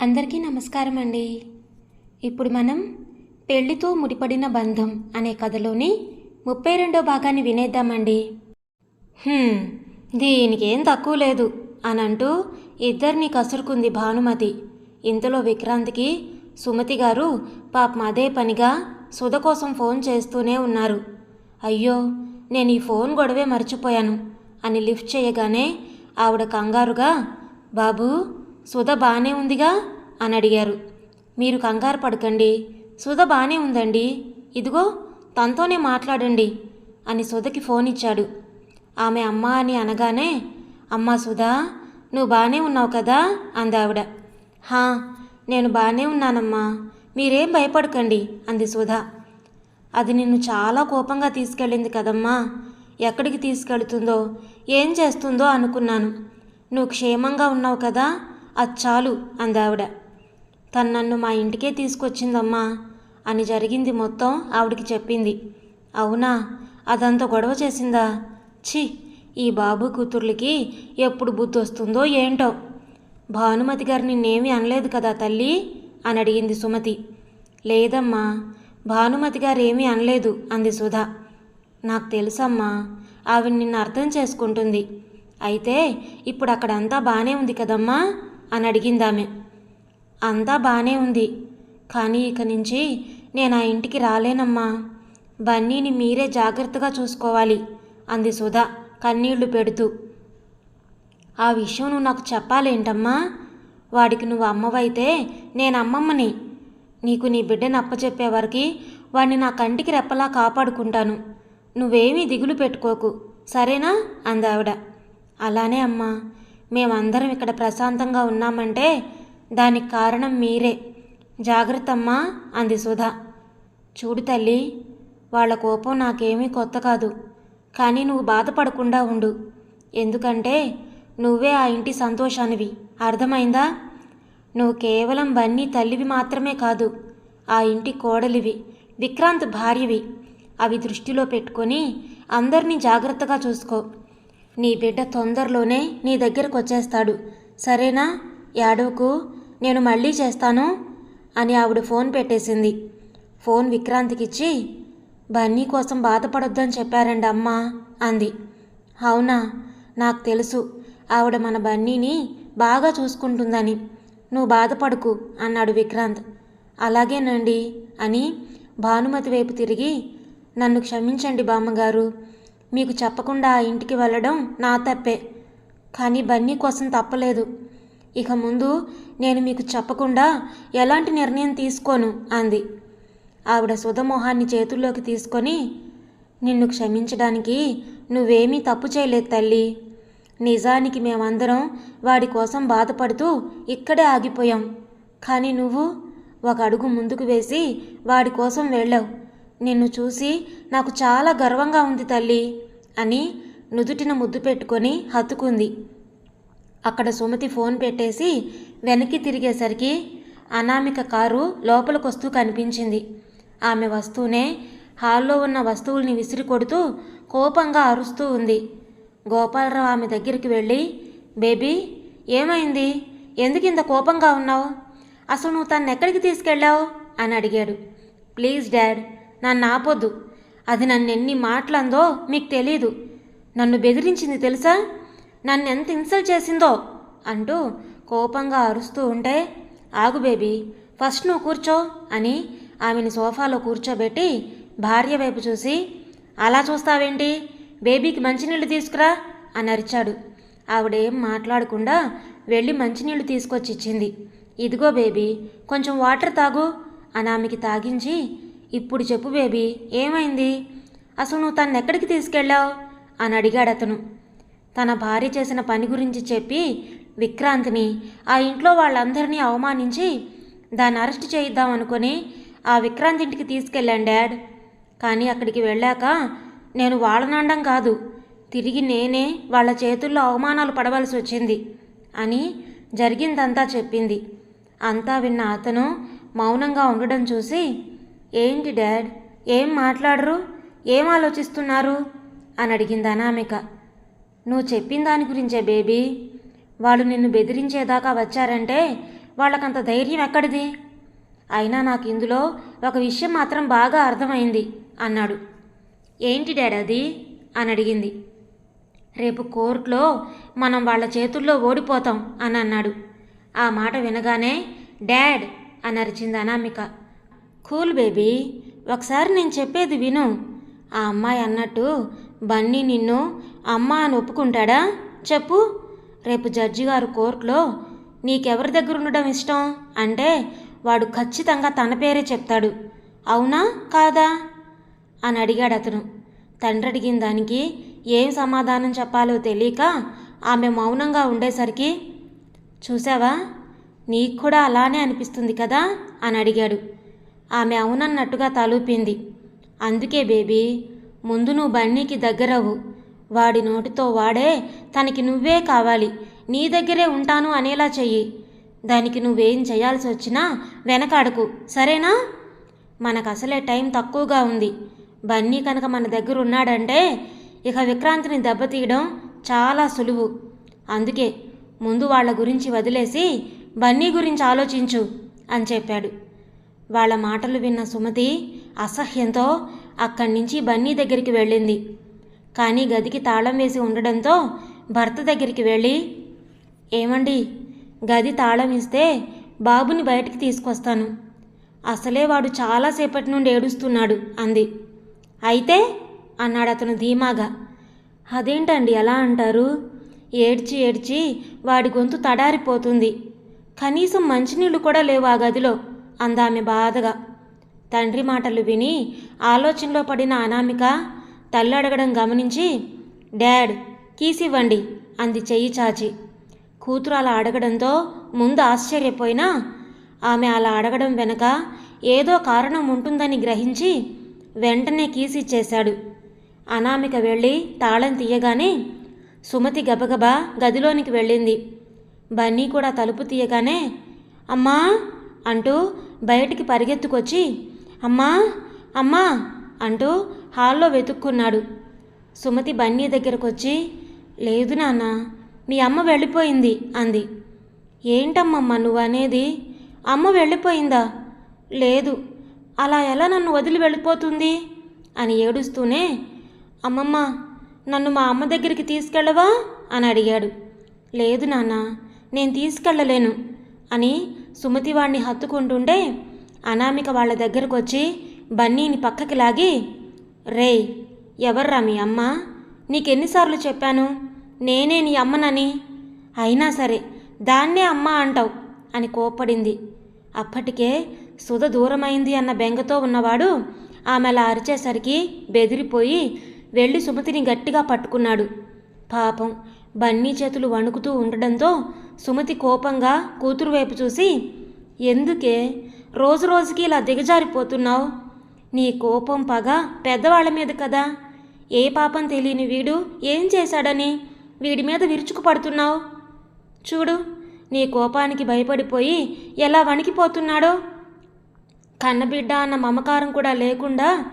అందరికీ నమస్కారం అండి. ఇప్పుడు మనం పెళ్ళితో ముడిపడిన బంధం అనే కథలోని ముప్పై రెండో భాగాన్ని వినేద్దామండి. దీనికేం దీనికి ఏం తక్కువ లేదు అని అంటూ ఇద్దరిని కసురుకుంది భానుమతి. ఇంతలో విక్రాంత్కి సుమతి గారు పాపం అదే పనిగా సుధ కోసం ఫోన్ చేస్తూనే ఉన్నారు. అయ్యో నేను ఈ ఫోన్ గొడవే మర్చిపోయాను అని లిఫ్ట్ చేయగానే ఆవిడ కంగారుగా బాబూ సుధ బాగానే ఉందిగా? అని అడిగారు. మీరు కంగారు పడకండి. సుధ బాగానే ఉందండి. ఇదిగో తనతోనే మాట్లాడండి అని సుధకి ఫోన్ ఇచ్చాడు ఆమె అమ్మ అని అనగానే అమ్మా సుధా నువ్వు బాగానే ఉన్నావు కదా? అందావిడ. హా నేను బాగానే ఉన్నానమ్మా. మీరేం భయపడకండి అంది సుధా. అది నిన్ను చాలా కోపంగా తీసుకెళ్ళింది కదమ్మా. ఎక్కడికి తీసుకెళ్తుందో ఏం చేస్తుందో అనుకున్నాను. నువ్వు క్షేమంగా ఉన్నావు కదా? అది చాలు అందావిడ తను నన్ను మా ఇంటికే తీసుకొచ్చిందమ్మా అని జరిగింది మొత్తం ఆవిడికి చెప్పింది. అవునా? అదంతా గొడవ చేసిందా? ఛీ! ఈ బాబు కూతుర్లకి ఎప్పుడు బుద్ధి వస్తుందో ఏంటో. భానుమతి గారు నిన్నేమీ అనలేదు కదా తల్లి? అని అడిగింది సుమతి. లేదమ్మా భానుమతి గారు ఏమీ అనలేదు అంది సుధా. నాకు తెలుసమ్మా ఆవిడ నిన్ను అర్థం చేసుకుంటుంది. అయితే ఇప్పుడు అక్కడంతా బాగానే ఉంది కదమ్మా? అని అడిగిందామె. అంతా బాగానే ఉంది కానీ ఇక నుంచి నేను ఆ ఇంటికి రాలేనమ్మా. బన్నీని మీరే జాగ్రత్తగా చూసుకోవాలి అంది సుధా కన్నీళ్ళు పెడుతూ. ఆ విషయం నువ్వు నాకు చెప్పాలేంటమ్మా? వాడికి నువ్వు అమ్మవైతే నేను అమ్మమ్మని. నీకు నీ బిడ్డను అప్పచెప్పే వరకు వాడిని నా కంటికి రెప్పలా కాపాడుకుంటాను. నువ్వేమీ దిగులు పెట్టుకోకు సరేనా? అందావిడ. అలానే అమ్మా మేమందరం ఇక్కడ ప్రశాంతంగా ఉన్నామంటే దానికి కారణం మీరే. జాగ్రత్తమ్మా అంది సుధా. చూడు తల్లి వాళ్ళ కోపం నాకేమీ కొత్త కాదు. కానీ నువ్వు బాధపడకుండా ఉండు. ఎందుకంటే నువ్వే ఆ ఇంటి సంతోషానివి. అర్థమైందా? నువ్వు కేవలం బన్నీ తల్లివి మాత్రమే కాదు ఆ ఇంటి కోడలివి విక్రాంత్ భార్యవి. అవి దృష్టిలో పెట్టుకొని అందరినీ జాగ్రత్తగా చూసుకో. నీ బిడ్డ తొందరలోనే నీ దగ్గరకు వచ్చేస్తాడు. సరేనా? యాడవకు నేను మళ్ళీ చేస్తాను? అని ఆవిడ ఫోన్ పెట్టేసింది. ఫోన్ విక్రాంతికిచ్చి బన్నీ కోసం బాధపడొద్దని చెప్పారండి అమ్మ అంది. అవునా? నాకు తెలుసు. ఆవిడ మన బన్నీని బాగా చూసుకుంటుందని. నువ్వు బాధపడకు అన్నాడు విక్రాంత్. అలాగేనండి అని భానుమతి వైపు తిరిగి నన్ను క్షమించండి బామ్మగారు. మీకు చెప్పకుండా ఆ ఇంటికి వెళ్ళడం నా తప్పే. కానీ బన్నీ కోసం తప్పలేదు. ఇక ముందు నేను మీకు చెప్పకుండా ఎలాంటి నిర్ణయం తీసుకోను అంది. ఆవిడ సుధమోహాన్ని చేతుల్లోకి తీసుకొని నిన్ను క్షమించడానికి నువ్వేమీ తప్పు చేయలేదు తల్లి. నిజానికి మేమందరం వాడి కోసం బాధపడుతూ ఇక్కడే ఆగిపోయాం. కానీ నువ్వు ఒక అడుగు ముందుకు వేసి వాడి కోసం వెళ్ళావు. నిన్ను చూసి నాకు చాలా గర్వంగా ఉంది తల్లి అని నుదుటిన ముద్దు పెట్టుకొని హత్తుకుంది. అక్కడ సుమతి ఫోన్ పెట్టేసి వెనక్కి తిరిగేసరికి అనామిక కారు లోపలికొస్తూ కనిపించింది. ఆమె వస్తూనే హాల్లో ఉన్న వస్తువుల్ని విసిరి కొడుతూ కోపంగా అరుస్తూ ఉంది. గోపాలరావు ఆమె దగ్గరికి వెళ్ళి బేబీ ఏమైంది? ఎందుకు ఇంత కోపంగా ఉన్నావు? అసలు నువ్వు తను ఎక్కడికి తీసుకెళ్ళావు? అని అడిగాడు. ప్లీజ్ డాడ్ నన్ను ఆపొద్దు. అది నన్ను ఎన్ని మాటలందో మీకు తెలీదు. నన్ను బెదిరించింది తెలుసా? నన్ను ఎంత ఇన్సల్ట్ చేసిందో? అంటూ కోపంగా అరుస్తూ ఉంటే ఆగు బేబీ ఫస్ట్ నువ్వు కూర్చో అని ఆమెని సోఫాలో కూర్చోబెట్టి భార్య వైపు చూసి అలా చూస్తావేంటి? బేబీకి మంచినీళ్ళు తీసుకురా అని అరిచాడు. ఆవిడేం మాట్లాడకుండా వెళ్ళి మంచినీళ్ళు తీసుకొచ్చి ఇచ్చింది ఇదిగో బేబీ కొంచెం వాటర్ తాగు అని ఆమెకి తాగించి ఇప్పుడు చెప్పు బేబీ. ఏమైంది? అసలు నువ్వు తను ఎక్కడికి తీసుకెళ్ళావు? అని అడిగాడు అతను. తన భార్య చేసిన పని గురించి చెప్పి విక్రాంత్ని ఆ ఇంట్లో వాళ్ళందరినీ అవమానించి దాన్ని అరెస్ట్ చేయిద్దాం అనుకుని ఆ విక్రాంత్ ఇంటికి తీసుకెళ్ళాను డాడ్. కానీ అక్కడికి వెళ్ళాక నేను వాళ్ళనండం కాదు తిరిగి నేనే వాళ్ళ చేతుల్లో అవమానాలు పడవలసి వచ్చింది అని జరిగిందంతా చెప్పింది. అంతా విన్న అతను మౌనంగా ఉండడం చూసి ఏంటి డాడ్? ఏం మాట్లాడరు? ఏం ఆలోచిస్తున్నారు? అని అడిగింది అనామిక. నువ్వు చెప్పిన దాని గురించే బేబీ. వాళ్ళు నిన్ను బెదిరించేదాకా వచ్చారంటే వాళ్ళకంత ధైర్యం ఎక్కడిది? అయినా నాకు ఇందులో ఒక విషయం మాత్రం బాగా అర్థమైంది అన్నాడు. ఏంటి డాడ్ అది? అని అడిగింది. రేపు కోర్టులో మనం వాళ్ళ చేతుల్లో ఓడిపోతాం అని అన్నాడు. ఆ మాట వినగానే డాడ్ అని అరిచింది అనామిక. కూల్ బేబీ ఒకసారి నేను చెప్పేది విను. ఆ అమ్మాయి అన్నట్టు బన్నీ నిన్ను అమ్మ అని ఒప్పుకుంటాడా? చెప్పు. రేపు జడ్జి గారు కోర్టులో నీకెవరి దగ్గర ఉండడం ఇష్టం? అంటే వాడు ఖచ్చితంగా తన పేరే చెప్తాడు. అవునా? కాదా? అని అడిగాడు అతను. తండ్రి అడిగిన దానికి ఏం సమాధానం చెప్పాలో తెలియక ఆమె మౌనంగా ఉండేసరికి చూసావా? నీకు కూడా అలానే అనిపిస్తుంది కదా? అని అడిగాడు. ఆమె అవునన్నట్టుగా తలూపింది. అందుకే బేబీ ముందు నువ్వు బన్నీకి దగ్గరవు వాడి నోటితో వాడే తనకి నువ్వే కావాలి. నీ దగ్గరే ఉంటాను అనేలా చెయ్యి. దానికి నువ్వేం చేయాల్సి వచ్చినా వెనకాడకు. సరేనా? మనకు అసలే టైం తక్కువగా ఉంది. బన్నీ కనుక మన దగ్గర ఉన్నాడంటే ఇక విక్రాంతిని దెబ్బతీయడం చాలా సులువు. అందుకే ముందు వాళ్ళ గురించి వదిలేసి బన్నీ గురించి ఆలోచించు అని చెప్పాడు. వాళ్ళ మాటలు విన్న సుమతి అసహ్యంతో అక్కడి నుంచి బన్నీ దగ్గరికి వెళ్ళింది. కానీ గదికి తాళం వేసి ఉండడంతో భర్త దగ్గరికి వెళ్ళి ఏమండి గది తాళం ఇస్తే బాబుని బయటికి తీసుకొస్తాను. అసలే వాడు చాలాసేపటి నుండి ఏడుస్తున్నాడు అంది. అయితే అన్నాడు అతను ధీమాగా అదేంటండి ఎలా అంటారు? ఏడ్చి ఏడ్చి వాడి గొంతు తడారిపోతుంది. కనీసం మంచినీళ్ళు కూడా లేవు ఆ గదిలో. అందామె బాధగా. తండ్రి మాటలు విని ఆలోచనలో పడిన అనామిక తల్లి అడగడం గమనించి డాడ్ కీస్ ఇవ్వండి అంది చెయ్యి చాచి. కూతురు అలా అడగడంతో ముందు ఆశ్చర్యపోయినా ఆమె అలా అడగడం వెనక ఏదో కారణం ఉంటుందని గ్రహించి వెంటనే కీసిచ్చేశాడు. అనామిక వెళ్ళి తాళం తీయగానే సుమతి గబగబా గదిలోనికి వెళ్ళింది. బన్నీ కూడా తలుపు తీయగానే అమ్మా అంటూ బయటికి పరిగెత్తుకొచ్చి అమ్మా అమ్మా అంటూ హాల్లో వెతుక్కున్నాడు. సుమతి బన్నీ దగ్గరకొచ్చి లేదు నాన్న మీ అమ్మ వెళ్ళిపోయింది అంది. ఏంటమ్మమ్మ నువ్వు అనేది అమ్మ వెళ్ళిపోయిందా? లేదు. అలా ఎలా నన్ను వదిలి వెళ్ళిపోతుంది? అని ఏడుస్తూనే అమ్మమ్మ నన్ను మా అమ్మ దగ్గరికి తీసుకెళ్ళవా? అని అడిగాడు. లేదు నాన్న నేను తీసుకెళ్ళలేను అని సుమతి వాణ్ణి హత్తుకుంటుంటే అనామిక వాళ్ళ దగ్గరకు వచ్చి బన్నీని పక్కకి లాగి రేయ్ ఎవర్రా మీ అమ్మ? నీకెన్నిసార్లు చెప్పాను? నేనే నీ అమ్మనని. అయినా సరే దాన్నే అమ్మ అంటావు అని కోప్పడింది. అప్పటికే సుధ దూరమైంది అన్న బెంగతో ఉన్నవాడు ఆమె అలా అరిచేసరికి బెదిరిపోయి వెళ్ళి సుమతిని గట్టిగా పట్టుకున్నాడు. పాపం బన్నీ చేతులు వణుకుతూ ఉండడంతో సుమతి కోపంగా కూతురు వైపు చూసి ఎందుకే? రోజు రోజుకి ఇలా దిగజారిపోతున్నావు? నీ కోపం పగ పెద్దవాళ్ళ మీద కదా. ఏ పాపం తెలియని వీడు ఏం చేశాడని వీడి మీద విరుచుకుపడుతున్నావు? చూడు నీ కోపానికి భయపడిపోయి ఎలా వణికిపోతున్నాడో. కన్నబిడ్డ అన్న మమకారం కూడా లేకుండా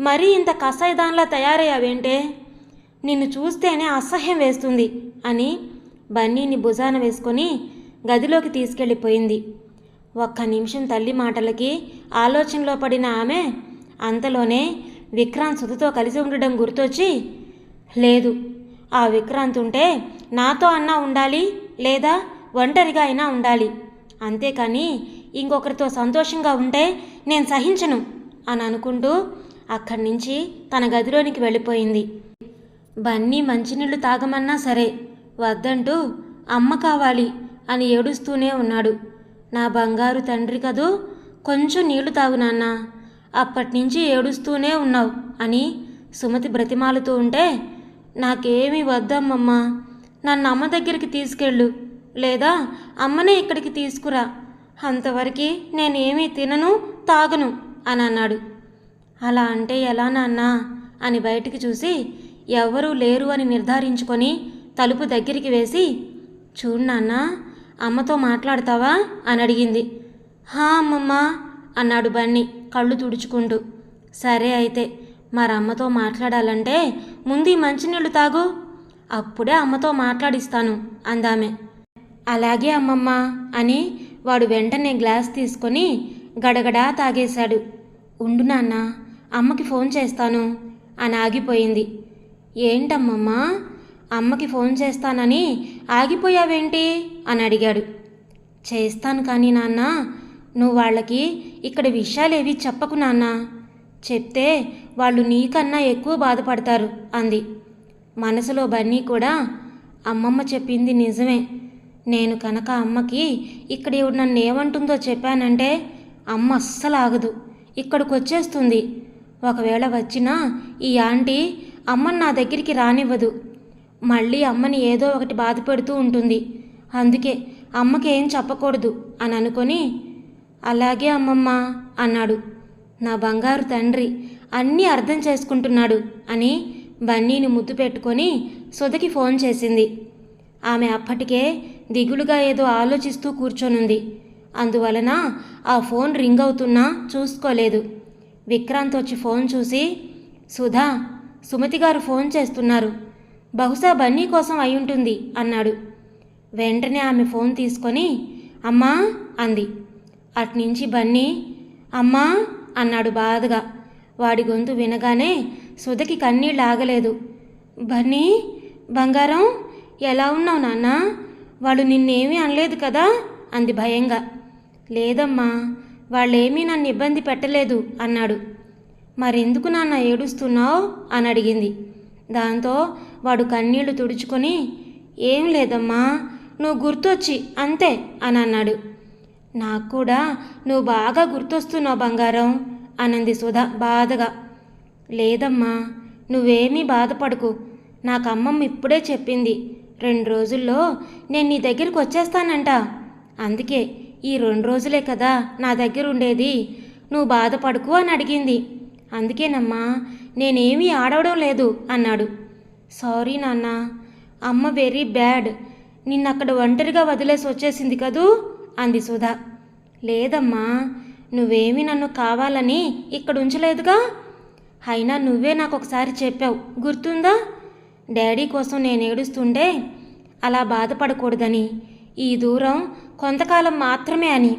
మరీ ఇంత కషాయదానిలా తయారయ్యావేంటే? నిన్ను చూస్తేనే అసహ్యం వేస్తుంది అని బన్నీని భుజాన వేసుకొని గదిలోకి తీసుకెళ్ళిపోయింది. ఒక్క నిమిషం తల్లి మాటలకి ఆలోచనలో పడిన ఆమె అంతలోనే విక్రాంత్ సుధతో కలిసి ఉండడం గుర్తొచ్చి లేదు ఆ విక్రాంత్ ఉంటే నాతో అన్నా ఉండాలి లేదా ఒంటరిగా అయినా ఉండాలి. అంతేకాని ఇంకొకరితో సంతోషంగా ఉంటే నేను సహించను అని అనుకుంటూ అక్కడి నుంచి తన గదిలోనికి వెళ్ళిపోయింది. బన్నీ మంచినీళ్ళు తాగమన్నా సరే వద్దంటూ అమ్మ కావాలి అని ఏడుస్తూనే ఉన్నాడు. నా బంగారు తండ్రి కదూ కొంచెం నీళ్ళు తాగు నాన్న. అప్పటినుంచి ఏడుస్తూనే ఉన్నావు అని సుమతి బ్రతిమాలుతూ ఉంటే నాకేమీ వద్దమ్మమ్మ. నన్ను అమ్మ దగ్గరికి తీసుకెళ్ళు. లేదా అమ్మనే ఇక్కడికి తీసుకురా. అంతవరకు నేనేమీ తినను తాగను అని అన్నాడు. అలా అంటే ఎలా నాన్నా అని బయటికి చూసి ఎవ్వరూ లేరు అని నిర్ధారించుకొని తలుపు దగ్గరికి వేసి చూడు నాన్న అమ్మతో మాట్లాడతావా? అని అడిగింది. హా అమ్మమ్మ అన్నాడు బన్నీ కళ్ళు తుడుచుకుంటూ. సరే అయితే మరి అమ్మతో మాట్లాడాలంటే ముందు మంచినీళ్ళు తాగు. అప్పుడే అమ్మతో మాట్లాడిస్తాను అందామె. అలాగే అమ్మమ్మ అని వాడు వెంటనే గ్లాస్ తీసుకొని గడగడా తాగేశాడు. ఉండు నాన్న అమ్మకి ఫోన్ చేస్తాను అని ఆగిపోయింది. ఏంటమ్మమ్మా అమ్మకి ఫోన్ చేస్తానని ఆగిపోయావేంటి? అని అడిగాడు. చేస్తాను కానీ నాన్న నువ్వు వాళ్ళకి ఇక్కడ విషయాలేవి చెప్పకు నాన్న. చెప్తే వాళ్ళు నీకన్నా ఎక్కువ బాధపడతారు అంది. మనసులో బన్నీ కూడా అమ్మమ్మ చెప్పింది నిజమే. నేను కనుక అమ్మకి ఇక్కడ ఈవిడ నన్ను ఏమంటుందో చెప్పానంటే అమ్మ అస్సలు ఆగదు. ఇక్కడికి వచ్చేస్తుంది ఒకవేళ వచ్చినా ఈ ఆంటీ అమ్మని నా దగ్గరికి రానివ్వదు. మళ్ళీ అమ్మని ఏదో ఒకటి బాధ పెడుతూ ఉంటుంది. అందుకే అమ్మకి ఏం చెప్పకూడదు అని అనుకొని అలాగే అమ్మమ్మ అన్నాడు. నా బంగారు తండ్రి అన్నీ అర్థం చేసుకుంటున్నాడు అని బన్నీని ముద్దు పెట్టుకొని సుధకి ఫోన్ చేసింది. ఆమె అప్పటికే దిగులుగా ఏదో ఆలోచిస్తూ కూర్చొనుంది. అందువలన ఆ ఫోన్ రింగ్ అవుతున్నా చూసుకోలేదు. విక్రాంత్ వచ్చి ఫోన్ చూసి సుధా సుమతి గారు ఫోన్ చేస్తున్నారు. బహుశా బన్నీ కోసం అయ్యుంటుంది అన్నాడు. వెంటనే ఆమె ఫోన్ తీసుకొని అమ్మా అంది. అట్నుంచి బన్నీ అమ్మా అన్నాడు బాధగా. వాడి గొంతు వినగానే సుధకి కన్నీళ్ళు ఆగలేదు. బన్నీ బంగారం ఎలా ఉన్నావు నాన్న? వాళ్ళు నిన్నేమీ అనలేదు కదా? అంది భయంగా. లేదమ్మా వాళ్ళేమీ నన్ను ఇబ్బంది పెట్టలేదు అన్నాడు. మరెందుకు నాన్న ఏడుస్తున్నావు? అని అడిగింది దాంతో వాడు కన్నీళ్ళు తుడుచుకొని ఏం లేదమ్మా నువ్వు గుర్తొచ్చి అంతే అని అన్నాడు. నాకు కూడా నువ్వు బాగా గుర్తొస్తున్నావు బంగారం అనంది సుధా బాధగా. లేదమ్మా నువ్వేమీ బాధపడకు. నాకు అమ్మమ్మ ఇప్పుడే చెప్పింది. రెండు రోజుల్లో నేను నీ దగ్గరికి వచ్చేస్తానంట. అందుకే ఈ రెండు రోజులే కదా నా దగ్గర ఉండేది. నువ్వు బాధపడకు అని అడిగింది. అందుకేనమ్మా నేనేమీ ఆడవడం లేదు అన్నాడు. సారీ నాన్న అమ్మ వెరీ బ్యాడ్. నిన్నక్కడ ఒంటరిగా వదిలేసి వచ్చేసింది కదూ? అంది సుధా. లేదమ్మా నువ్వేమీ నన్ను కావాలని ఇక్కడ ఉంచలేదుగా? అయినా నువ్వే నాకు ఒకసారి చెప్పావు గుర్తుందా? డాడీ కోసం నేను ఏడుస్తుంటే అలా బాధపడకూడదని. ఈ దూరం కొంతకాలం మాత్రమే అని.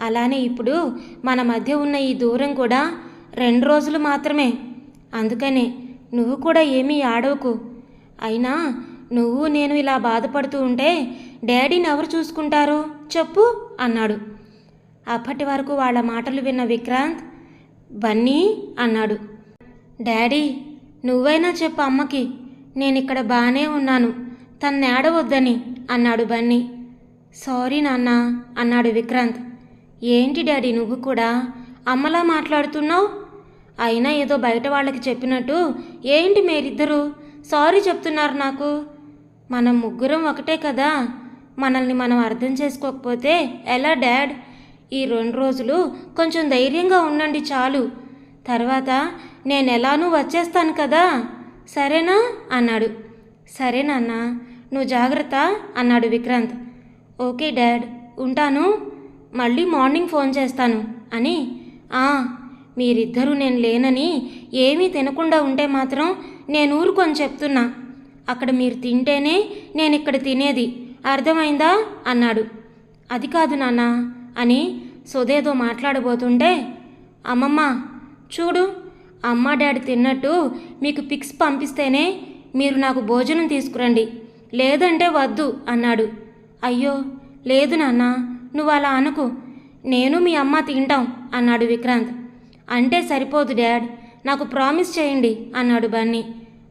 అలానే ఇప్పుడు మన మధ్య ఉన్న ఈ దూరం కూడా రెండు రోజులు మాత్రమే. అందుకనే నువ్వు కూడా ఏమీ ఆడవుకు. అయినా నువ్వు నేను ఇలా బాధపడుతూ ఉంటే డాడీని ఎవరు చూసుకుంటారు. చెప్పు అన్నాడు. అప్పటి వరకు వాళ్ళ మాటలు విన్న విక్రాంత్ బన్నీ అన్నాడు. డాడీ నువ్వైనా చెప్పు అమ్మకి నేను ఇక్కడ బాగానే ఉన్నాను. తన్ను ఏడవద్దని అన్నాడు బన్నీ. సారీ నాన్న అన్నాడు విక్రాంత్. ఏంటి డాడీ నువ్వు కూడా? అమ్మలా మాట్లాడుతున్నావు? అయినా ఏదో బయట వాళ్ళకి చెప్పినట్టు ఏంటి మీరిద్దరూ? సారీ చెప్తున్నారు నాకు. మనం ముగ్గురం ఒకటే కదా. మనల్ని మనం అర్థం చేసుకోకపోతే ఎలా డాడ్? ఈ రెండు రోజులు కొంచెం ధైర్యంగా ఉండండి చాలు. తర్వాత నేను ఎలానూ వచ్చేస్తాను కదా. సరేనా? అన్నాడు. సరే నాన్న. నువ్వు జాగ్రత్త అన్నాడు విక్రాంత్. Okay dad. ఉంటాను. మళ్ళీ మార్నింగ్ ఫోన్ చేస్తాను అని "ఆ, మీరిద్దరూ నేను లేనని ఏమీ తినకుండా ఉంటే మాత్రం నేను ఊరుకొని చెప్తున్నా. అక్కడ మీరు తింటేనే నేను ఇక్కడ తినేది. అర్థమైందా? అన్నాడు. అది కాదు నాన్న అని సొదేదో మాట్లాడబోతుంటే అమ్మమ్మ చూడు అమ్మ డాడీ తిన్నట్టు మీకు పిక్స్ పంపిస్తేనే మీరు నాకు భోజనం తీసుకురండి. లేదంటే వద్దు అన్నాడు. అయ్యో లేదు నాన్న నువ్వు అలా అనుకు. నేను మీ అమ్మ తింటాం అన్నాడు విక్రాంత్. అంటే సరిపోదు డాడ్. నాకు ప్రామిస్ చేయండి అన్నాడు బన్నీ.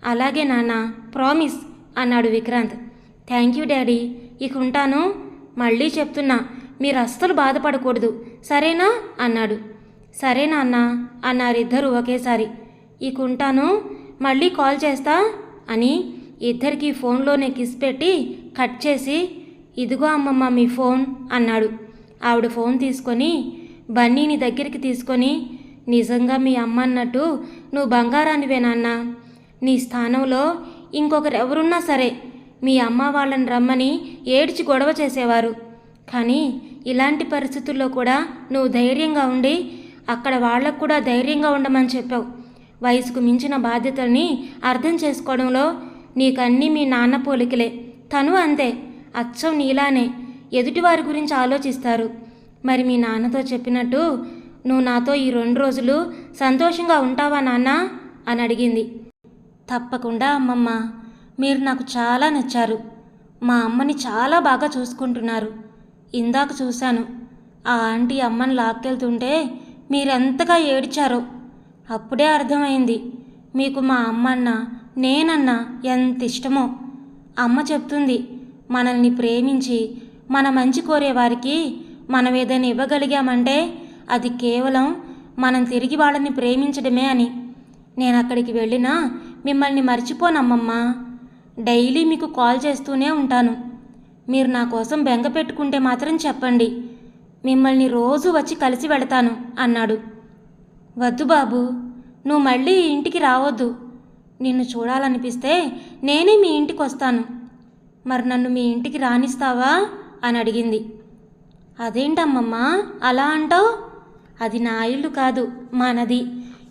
అలాగే నాన్న ప్రామిస్ అన్నాడు విక్రాంత్. Thank you daddy. ఇక ఉంటాను. మళ్ళీ చెప్తున్నా మీరు అస్సలు బాధపడకూడదు. సరేనా? అన్నాడు. సరే నాన్న అన్నారిద్దరూ ఒకేసారి. ఇక ఉంటాను. మళ్ళీ కాల్ చేస్తా అని ఇద్దరికి ఫోన్లోనే కిస్ పెట్టి కట్ చేసి ఇదిగో అమ్మమ్మ మీ ఫోన్ అన్నాడు. ఆవిడ ఫోన్ తీసుకొని బన్నీని దగ్గరికి తీసుకొని నిజంగా మీ అమ్మ అన్నట్టు నువ్వు బంగారానివే నాన్న. నీ స్థానంలో ఇంకొకరెవరున్నా సరే మీ అమ్మ వాళ్ళని రమ్మని ఏడ్చి గొడవ చేసేవారు. కానీ ఇలాంటి పరిస్థితుల్లో కూడా నువ్వు ధైర్యంగా ఉండి అక్కడ వాళ్ళకు కూడా ధైర్యంగా ఉండమని చెప్పావు. వయసుకు మించిన బాధ్యతల్ని అర్థం చేసుకోవడంలో నీకన్నీ మీ నాన్న పోలికలే. తను అంతే అచ్చం నీలానే ఎదుటివారి గురించి ఆలోచిస్తారు. మరి మీ నాన్నతో చెప్పినట్టు నువ్వు నాతో ఈ రెండు రోజులు సంతోషంగా ఉంటావా నాన్న? అని అడిగింది. తప్పకుండా అమ్మమ్మ. మీరు నాకు చాలా నచ్చారు. మా అమ్మని చాలా బాగా చూసుకుంటున్నారు. ఇందాక చూశాను. ఆ ఆంటీ అమ్మని లాక్కెళ్తుంటే మీరెంతగా ఏడ్చారో. అప్పుడే అర్థమైంది. మీకు మా అమ్మన్న నేనన్నా ఎంత ఇష్టమో. అమ్మ చెప్తుంది మనల్ని ప్రేమించి మన మంచి కోరే వారికి మనం ఏదైనా ఇవ్వగలిగామంటే అది కేవలం మనం తిరిగి వాళ్ళని ప్రేమించడమే అని. నేను అక్కడికి వెళ్ళినా మిమ్మల్ని మర్చిపోనమ్మమ్మా. డైలీ మీకు కాల్ చేస్తూనే ఉంటాను. మీరు నా కోసం బెంగ పెట్టుకుంటే మాత్రం చెప్పండి. మిమ్మల్ని రోజు వచ్చి కలిసి వెళతాను అన్నాడు. వద్దు బాబు నువ్వు మళ్ళీ ఇంటికి రావద్దు. నిన్ను చూడాలనిపిస్తే నేనే మీ ఇంటికి వస్తాను మరి నన్ను మీ ఇంటికి రానిస్తావా? అని అడిగింది. అదేంటమ్మమ్మా అలా అంటావు? అది నా ఇల్లు కాదు మనది.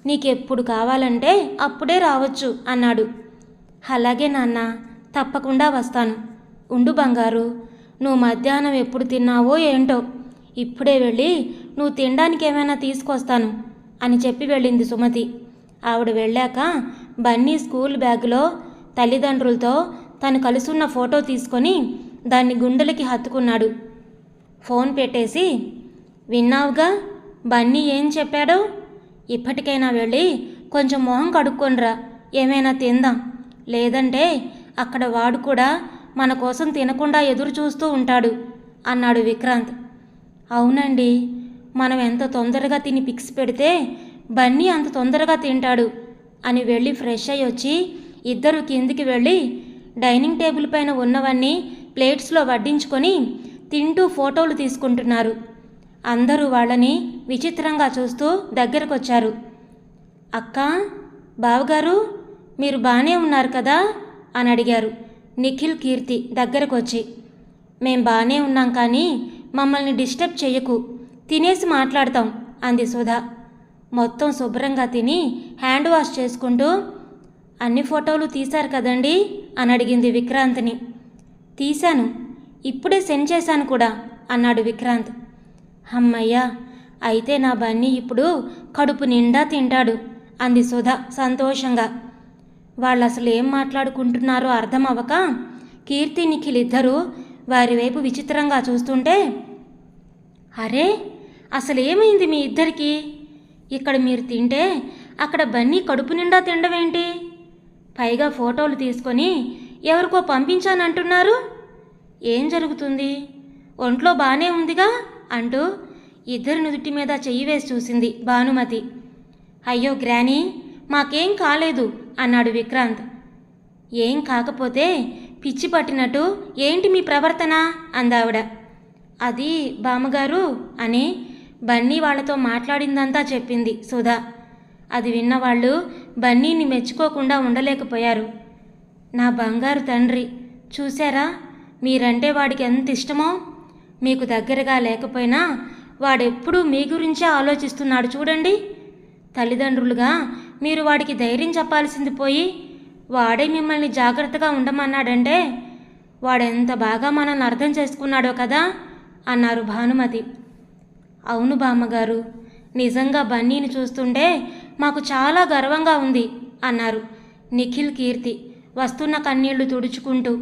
నీకెప్పుడు కావాలంటే అప్పుడే రావచ్చు అన్నాడు. అలాగే నాన్న తప్పకుండా వస్తాను. ఉండు బంగారు నువ్వు మధ్యాహ్నం ఎప్పుడు తిన్నావో ఏంటో. ఇప్పుడే వెళ్ళి నువ్వు తినడానికి ఏమైనా తీసుకొస్తాను అని చెప్పి వెళ్ళింది సుమతి. ఆవిడ వెళ్ళాక బన్నీ స్కూల్ బ్యాగులో తల్లిదండ్రులతో తను కలుసున్న ఫోటో తీసుకొని దాన్ని గుండెలకి హత్తుకున్నాడు. ఫోన్ పెట్టేసి విన్నావుగా బన్నీ ఏం చెప్పాడో? ఇప్పటికైనా వెళ్ళి కొంచెం మొహం కడుక్కొనిరా. ఏమైనా తిందాం. లేదంటే అక్కడ వాడు కూడా మన కోసం తినకుండా ఎదురు చూస్తూ ఉంటాడు అన్నాడు విక్రాంత్. అవునండి. మనం ఎంత తొందరగా తిని పిక్స్ పెడితే బన్నీ అంత తొందరగా తింటాడు అని వెళ్ళి ఫ్రెష్ అయ్యి వచ్చి ఇద్దరు కిందికి వెళ్ళి డైనింగ్ టేబుల్ పైన ఉన్నవన్నీ ప్లేట్స్లో వడ్డించుకొని తింటూ ఫోటోలు తీసుకుంటున్నారు. అందరూ వాళ్ళని విచిత్రంగా చూస్తూ దగ్గరకొచ్చారు. అక్క బావగారు మీరు బాగానే ఉన్నారు కదా? అని అడిగారు నిఖిల్ కీర్తి దగ్గరకొచ్చి. మేం బాగానే ఉన్నాం కానీ మమ్మల్ని డిస్టర్బ్ చేయకు తినేసి మాట్లాడతాం అంది సుధా. మొత్తం శుభ్రంగా తిని హ్యాండ్ వాష్ చేసుకుంటూ అన్ని ఫోటోలు తీశారు కదండి? అని అడిగింది విక్రాంత్ని. తీశాను ఇప్పుడే సెండ్ చేశాను కూడా అన్నాడు విక్రాంత్. అమ్మయ్యా అయితే నా బన్నీ ఇప్పుడు కడుపు నిండా తింటాడు అంది సుధ సంతోషంగా. వాళ్ళు అసలు ఏం మాట్లాడుకుంటున్నారో అర్థం అవ్వక కీర్తి నిఖిల్ ఇద్దరూ వారి వైపు విచిత్రంగా చూస్తుంటే అరే అసలు ఏమైంది మీ ఇద్దరికి? ఇక్కడ మీరు తింటే అక్కడ బన్నీ కడుపు నిండా తినడమేంటి పైగా ఫోటోలు తీసుకొని ఎవరికో పంపించానంటున్నారు. ఏం జరుగుతుంది? ఒంట్లో బాగానే ఉందిగా? అంటూ ఇద్దరి నుదుటి మీద చెయ్యి వేసి చూసింది భానుమతి. అయ్యో గ్రానీ మాకేం కాలేదు అన్నాడు విక్రాంత్. ఏం కాకపోతే పిచ్చి పట్టినట్టు ఏంటి మీ ప్రవర్తన? అందావిడ అది బామ్మగారు అని బన్నీ వాళ్ళతో మాట్లాడిందంతా చెప్పింది సుధా. అది విన్నవాళ్ళు బన్నీని మెచ్చుకోకుండా ఉండలేకపోయారు. నా బంగారు తండ్రి చూశారా? మీరంటే వాడికి ఎంత ఇష్టమో మీకు దగ్గరగా లేకపోయినా వాడెప్పుడూ మీ గురించే ఆలోచిస్తున్నాడు చూడండి. తల్లిదండ్రులుగా మీరు వాడికి ధైర్యం చెప్పాల్సింది పోయి వాడే మిమ్మల్ని జాగ్రత్తగా ఉండమన్నాడంటే వాడెంత బాగా మనల్ని అర్థం చేసుకున్నాడో కదా అన్నారు భానుమతి. అవును బామ్మగారు నిజంగా బన్నీని చూస్తుంటే మాకు చాలా గర్వంగా ఉంది అన్నారు నిఖిల్ కీర్తి వస్తున్న కన్నీళ్ళు తుడుచుకుంటూ.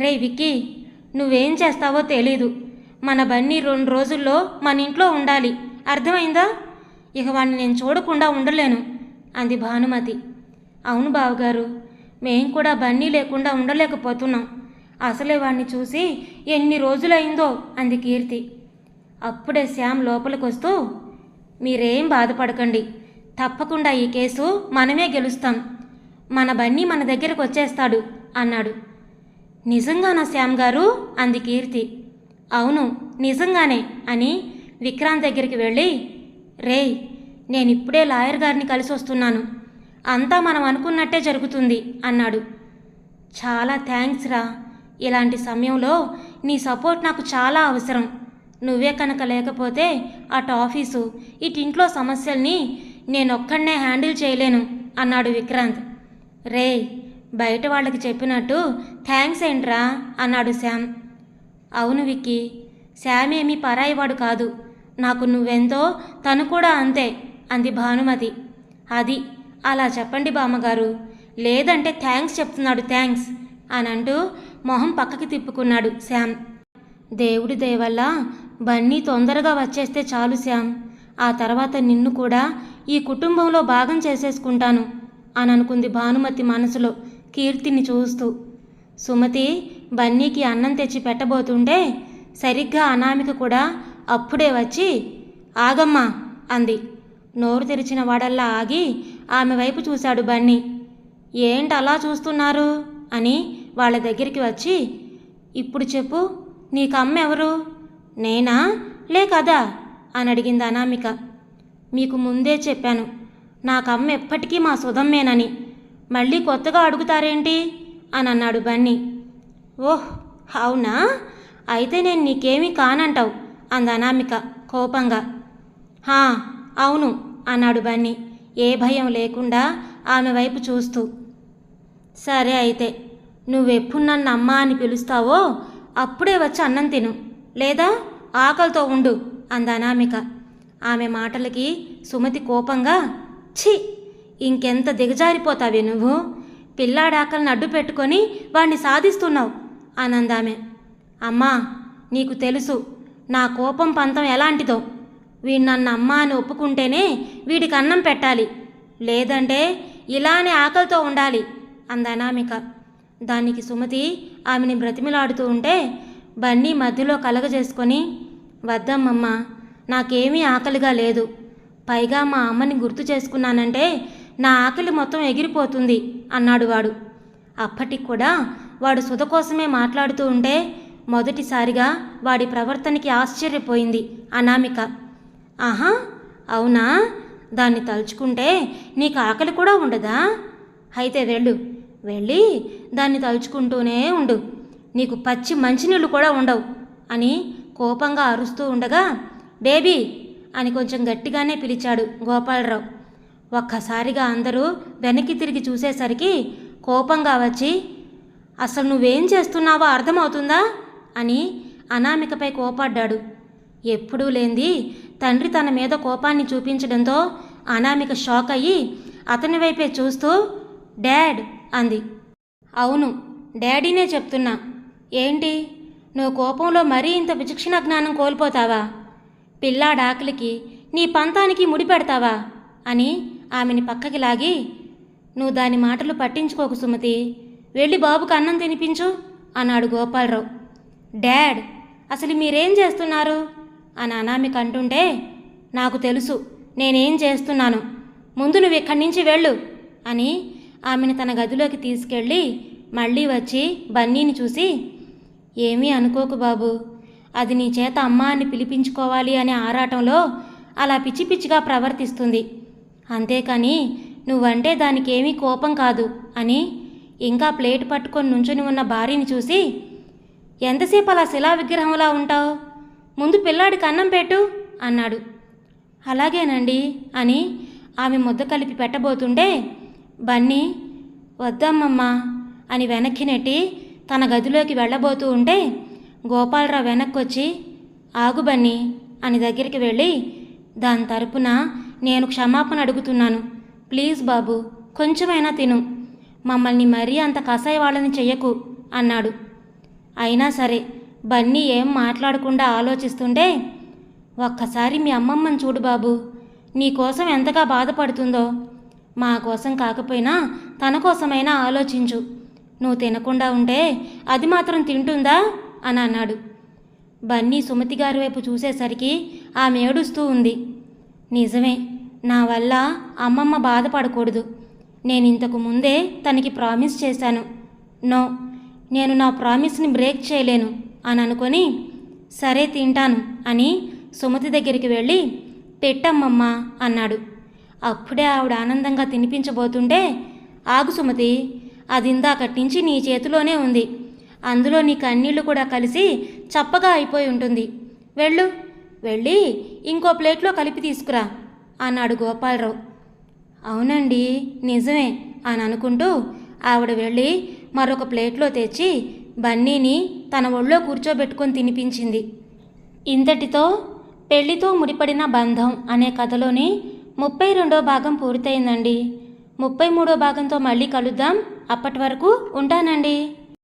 రే విక్కీ నువ్వేం చేస్తావో తెలీదు. మన బన్నీ రెండు రోజుల్లో మన ఇంట్లో ఉండాలి. అర్థమైందా? ఇక వాడిని నేను చూడకుండా ఉండలేను అంది భానుమతి. అవును బావగారు మేం కూడా బన్నీ లేకుండా ఉండలేకపోతున్నాం. అసలే వాణ్ణి చూసి ఎన్ని రోజులైందో అంది కీర్తి. అప్పుడే శ్యామ్ లోపలికొస్తూ మీరేం బాధపడకండి. తప్పకుండా ఈ కేసు మనమే గెలుస్తాం. మన బన్నీ మన దగ్గరకు వచ్చేస్తాడు అన్నాడు. నిజంగానా శ్యామ్ గారు? అంది కీర్తి. అవును నిజంగానే అని విక్రాంత్ దగ్గరికి వెళ్ళి రేయ్ నేను ఇప్పుడే లాయర్ గారిని కలిసి వస్తున్నాను. అంతా మనం అనుకున్నట్టే జరుగుతుంది అన్నాడు. చాలా థ్యాంక్స్ రా. ఇలాంటి సమయంలో నీ సపోర్ట్ నాకు చాలా అవసరం. నువ్వే కనుక లేకపోతే అటు ఆఫీసు ఇటింట్లో సమస్యల్ని నేనొక్కడనే హ్యాండిల్ చేయలేను అన్నాడు విక్రాంత్. రే బయట వాళ్ళకి చెప్పినట్టు థ్యాంక్స్ ఏంట్రా? అన్నాడు శ్యామ్. అవును విక్కీ శ్యామేమీ పరాయివాడు కాదు. నాకు నువ్వెంతో తను కూడా అంతే అంది భానుమతి. అది అలా చెప్పండి బామ్మగారు. లేదంటే థ్యాంక్స్ చెప్తున్నాడు థ్యాంక్స్ అని అంటూ మొహం పక్కకి తిప్పుకున్నాడు శ్యామ్. దేవుడి దయవల్ల బన్నీ తొందరగా వచ్చేస్తే చాలు శ్యామ్. ఆ తర్వాత నిన్ను కూడా ఈ కుటుంబంలో భాగం చేసేసుకుంటాను అని అనుకుంది భానుమతి మనసులో. కీర్తిని చూస్తూ సుమతి బన్నీకి అన్నం తెచ్చి పెట్టబోతుంటే సరిగ్గా అనామిక కూడా అప్పుడే వచ్చి ఆగమ్మా అంది. నోరు తెరిచిన వాడల్లా ఆగి ఆమె వైపు చూశాడు బన్నీ. ఏంటి అలా చూస్తున్నారు? అని వాళ్ళ దగ్గరికి వచ్చి ఇప్పుడు చెప్పు నీకు అమ్మ ఎవరు? నేనా? లే కదా అని అడిగింది అనామిక. మీకు ముందే చెప్పాను నాకమ్మ ఎప్పటికీ మా సుధమ్మేనని. మళ్ళీ కొత్తగా అడుగుతారేంటి? అని అన్నాడు బన్నీ. ఓహ్ అవునా? అయితే నేను నీకేమీ కానంటావు అందనామిక అనామిక కోపంగా. హా అవును అన్నాడు బన్నీ. ఏ భయం లేకుండా ఆమె వైపు చూస్తూ. సరే అయితే నువ్వెప్పుడు నన్ను అమ్మ అని పిలుస్తావో అప్పుడే వచ్చి అన్నం తిను. లేదా ఆకలితో ఉండు అందనామిక అనామిక. ఆమె మాటలకి సుమతి కోపంగా ఛీ! ఇంకెంత దిగజారిపోతావే నువ్వు? పిల్లాడాకలను అడ్డు పెట్టుకొని వాణ్ణి సాధిస్తున్నావు అనందామె అమ్మా నీకు తెలుసు నా కోపం పంతం ఎలాంటిదో. వీడు నన్ను అమ్మ అని ఒప్పుకుంటేనే వీడికి అన్నం పెట్టాలి. లేదంటే ఇలానే ఆకలితో ఉండాలి అందనామిక దానికి సుమతి ఆమెని బ్రతిమిలాడుతూ ఉంటే బన్నీ మధ్యలో కలగజేసుకొని వద్దమ్మమ్మ నాకేమీ ఆకలిగా లేదు. పైగా మా అమ్మని గుర్తు చేసుకున్నానంటే నా ఆకలి మొత్తం ఎగిరిపోతుంది అన్నాడు వాడు. అప్పటికి కూడా వాడు సుధ కోసమే మాట్లాడుతూ ఉంటే మొదటిసారిగా వాడి ప్రవర్తనకి ఆశ్చర్యపోయింది అనామిక. ఆహా అవునా? దాన్ని తలుచుకుంటే నీకు ఆకలి కూడా ఉండదా? అయితే వెళ్ళు. వెళ్ళి దాన్ని తలుచుకుంటూనే ఉండు. నీకు పచ్చి మంచినీళ్ళు కూడా ఉండవు అని కోపంగా అరుస్తూ ఉండగా బేబీ అని కొంచెం గట్టిగానే పిలిచాడు గోపాలరావు. ఒక్కసారిగా అందరూ వెనక్కి తిరిగి చూసేసరికి కోపంగా వచ్చి అసలు నువ్వేం చేస్తున్నావో అర్థమవుతుందా? అని అనామికపై కోపడ్డాడు. ఎప్పుడూ లేంది తండ్రి తన మీద కోపాన్ని చూపించడంతో అనామిక షాక్ అయ్యి అతని వైపే చూస్తూ డాడ్ అంది. అవును డాడీనే చెప్తున్నా. ఏంటి నువ్వు కోపంలో మరీ ఇంత విచక్షణ జ్ఞానం కోల్పోతావా? పిల్లాడాకలికి నీ పంతానికి ముడిపెడతావా? అని ఆమెని పక్కకి లాగి నువ్వు దాని మాటలు పట్టించుకోకు సుమతి. వెళ్ళి బాబుకు అన్నం తినిపించు అన్నాడు గోపాలరావు. డాడ్ అసలు మీరేం చేస్తున్నారు? అని అనామిక అంటుంటే నాకు తెలుసు నేనేం చేస్తున్నాను. ముందు నువ్వు ఇక్కడి నుంచి వెళ్ళు అని ఆమెను తన గదిలోకి తీసుకెళ్ళి మళ్ళీ వచ్చి బన్నీని చూసి ఏమీ అనుకోకు బాబు. అది నీ చేత అమ్మ అని పిలిపించుకోవాలి అనే ఆరాటంలో అలా పిచ్చి పిచ్చిగా ప్రవర్తిస్తుంది. అంతేకాని నువ్వంటే దానికేమీ కోపం కాదు అని ఇంకా ప్లేట్ పట్టుకొని నుంచుని ఉన్న భార్యని చూసి ఎంతసేపు అలా శిలా విగ్రహంలా ఉంటావు? ముందు పిల్లాడికి అన్నం పెట్టు అన్నాడు. అలాగేనండి అని ఆమె ముద్ద కలిపి పెట్టబోతుంటే బన్నీ వద్దమ్మమ్మా అని వెనక్కి నెట్టి తన గదిలోకి వెళ్ళబోతూ ఉంటే గోపాలరావు వెనక్కొచ్చి ఆగు బన్నీ అని దగ్గరికి వెళ్ళి దాని తరపున నేను క్షమాపణ అడుగుతున్నాను. ప్లీజ్ బాబు కొంచెమైనా తిను. మమ్మల్ని మరీ అంత కసాయి వాళ్ళని చెయ్యకు అన్నాడు. అయినా సరే బన్నీ ఏం మాట్లాడకుండా ఆలోచిస్తుంటే ఒక్కసారి మీ అమ్మమ్మని చూడు బాబు. నీకోసం ఎంతగా బాధపడుతుందో. మా కోసం కాకపోయినా తన కోసమైనా ఆలోచించు. నువ్వు తినకుండా ఉంటే అది మాత్రం తింటుందా? అని అన్నాడు. బన్నీ సుమతి గారి వైపు చూసేసరికి ఆమె ఏడుస్తూ ఉంది. నిజమే నా వల్ల అమ్మమ్మ బాధపడకూడదు. నేను ఇంతకు ముందే తనకి ప్రామిస్ చేశాను. నో నేను నా ప్రామిస్ని బ్రేక్ చేయలేను అని అనుకొని సరే తింటాను అని సుమతి దగ్గరికి వెళ్ళి పెట్టమ్మమ్మా అన్నాడు. అప్పుడే ఆవిడ ఆనందంగా తినిపించబోతుంటే ఆగు సుమతి అది ఇందాకటి నుంచి నీ చేతిలోనే ఉంది. అందులో నీ కన్నీళ్ళు కూడా కలిసి చప్పగా అయిపోయి ఉంటుంది. వెళ్ళు వెళ్ళి ఇంకో ప్లేట్లో కలిపి తీసుకురా. అన్నాడు గోపాలరావు. అవునండి నిజమే అని అనుకుంటూ ఆవిడ వెళ్ళి మరొక ప్లేట్లో తెచ్చి బన్నీని తన ఒళ్ళో కూర్చోబెట్టుకొని తినిపించింది. ఇంతటితో పెళ్ళితో ముడిపడిన బంధం అనే కథలోని ముప్పై రెండో భాగం పూర్తయిందండి. ముప్పై మూడో భాగంతో మళ్ళీ కలుద్దాం. అప్పటి వరకు ఉంటానండి.